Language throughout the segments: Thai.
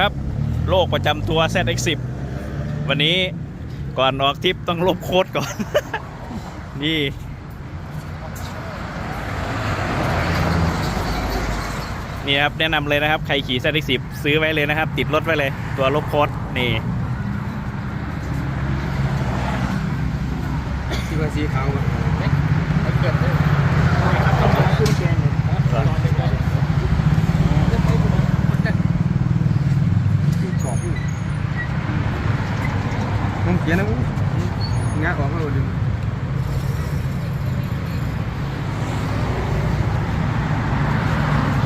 ครับโรคประจำตัว ZX10 วันนี้ก่อนออกทริปต้องลบโค้ดก่อน นี่ นี่ครับ แนะนำเลยนะครับ ใครขี่ ZX10 ซื้อไว้เลยนะครับ ติดรถไว้เลย ตัวลบโค้ดนี่สีว่าสีขาวอะผมเขียนนะอู้งาออกมาหมดเลย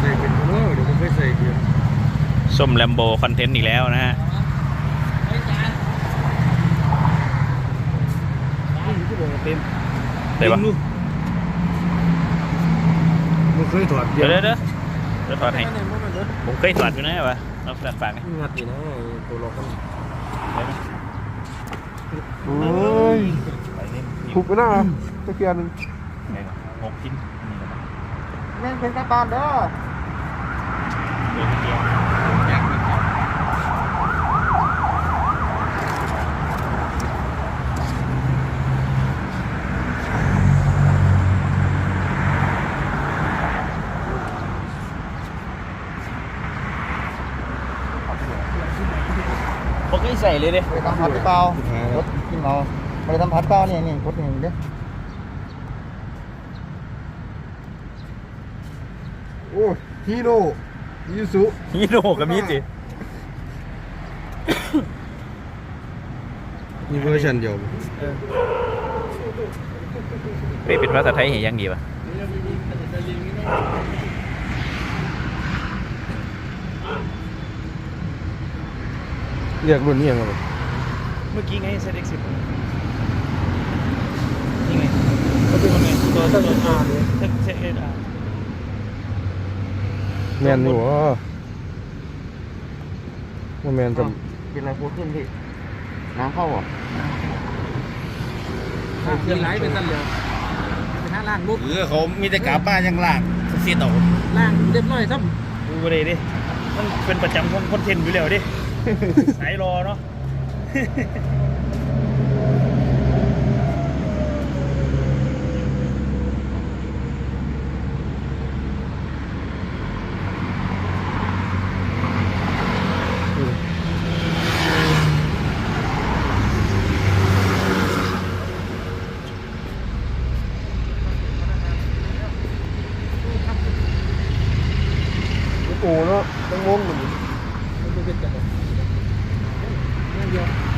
ใส่เป็นโอ้เดี๋ยวผมไปใส่เดียวส้มแลมโบคอนเทนต์อีกแล้วนะฮะที่บอกว่าเต็มได้ปะมันเคยถอดเดี๋ยวเดี๋ยวเดี๋ยวเดี๋ยวถอดให้ผมเคยถอดอยู่นะวะเราฝากฝากนะงัดอยู่นะตัวล็อกมันโอ้ย ถูกไปหน้าตะเกียนหนึ่งหกชิ้นแม่งเป็นกระบาลเด้ออยากเป็นผมเคยใส่เลยเด้ ไปทำพัดหรือเปล่ารถกินเอา ไปทำพัดเปล่าเนี่ยนี่รถนี่เด้อโอ้ฮีโร่ยูสุฮีโร่กับมีดดิมีเวอร์ชันเดียวเปลี่ยนเป็นภาษาไทยเห็นยังดีป่ะเรียกรุ่นนี้ยังไงเมื่อกี้ไง ZX10 นี่ไง ก็เป็นไงตัวตัวตัวเซ็ตเอ็ดอาร์แมนอยู่วะว่าแมนจะเป็นอะไรพูดขึ้นพี่น้ำเข้าอะมีไหลเป็นสั้นเลยเป็นห้าล่างบุ๊บเออเขามีแต่กาบ้านยังล่างเสียต่อล่างเรียบร้อยซ้ำดูเลยดิมันเป็นประจำของคอนเทนต์อยู่แล้วดิสายรอเนาะ โอ้เนาะต้องงงเหมือนำมันเป็นกันเลย นั่นเดียว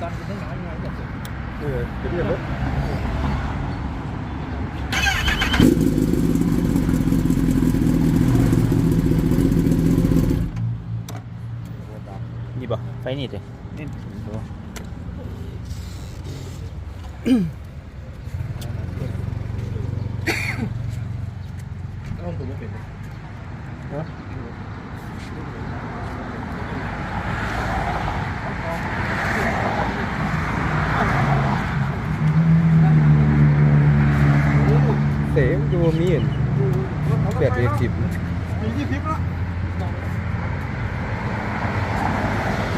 ตอนเป็นทั้งหลายไงแบบ เออจะเรียกรถ นี่ป่ะไนี่ดินี่ดูต้องถูกไม่เป็นเสมอยู่มีนแปดเอ็ดสิบ มียี่สิบแล้ว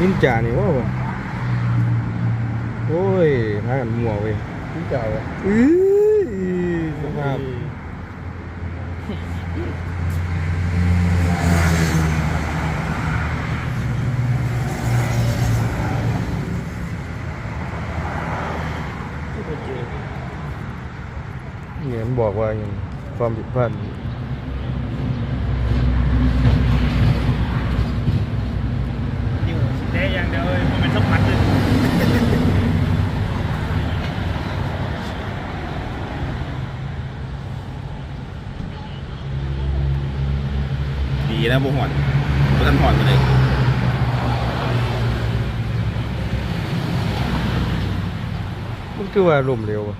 นินจานี่ว่าบ่โอ้ยพากันมัวเว้ยนินจาเว้ยอื้อสภาพเนี่ยมันบอกว่าอย่างความผิดพลาด นิ้วแท้ อย่างเดียวเลยมันเป็นสัมผัสเลยดีนะบุหอนบุทันหอนไปเลยมันคือว่าลมเร็วอะ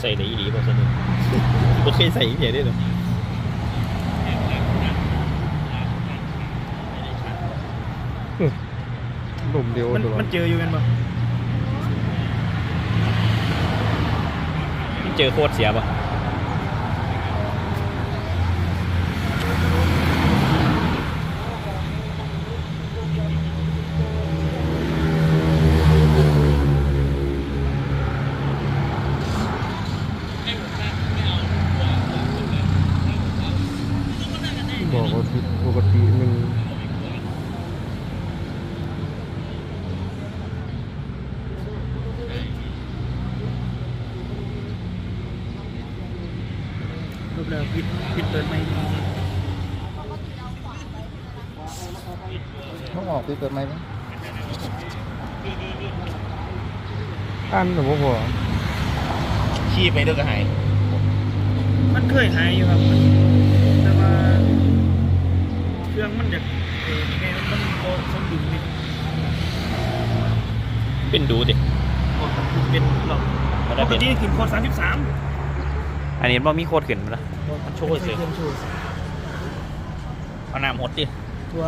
ใส่ได้อีหลีบ่สนุกบ่เคยใส่อีเพียได้หรอ ลมเดียวมันตัวมันเจออยู่กันบ่มันเจอโคตรเสียบ่ บอกว่าผิดปกติมัน รูปแล้ว ผิดผิดเปิดไหมต้องออกไปเปิดไหมค์ไหมอันหรือว่าพอขี้ไปเด้อก็หาย มันเคยหายอยู่ครับมันแต่ว่าเครื่องมันอยากเออยังไงมันโคสมดุลนี่เป็นดูดิเป็นหรอกปกติขึ้นโคตรสามสิบสาม อันนี้มันมีโคตรขึ้นมั้ยล่ะมัน โชว์เฉยเครื่องชูเอาน้ำหดดิตัว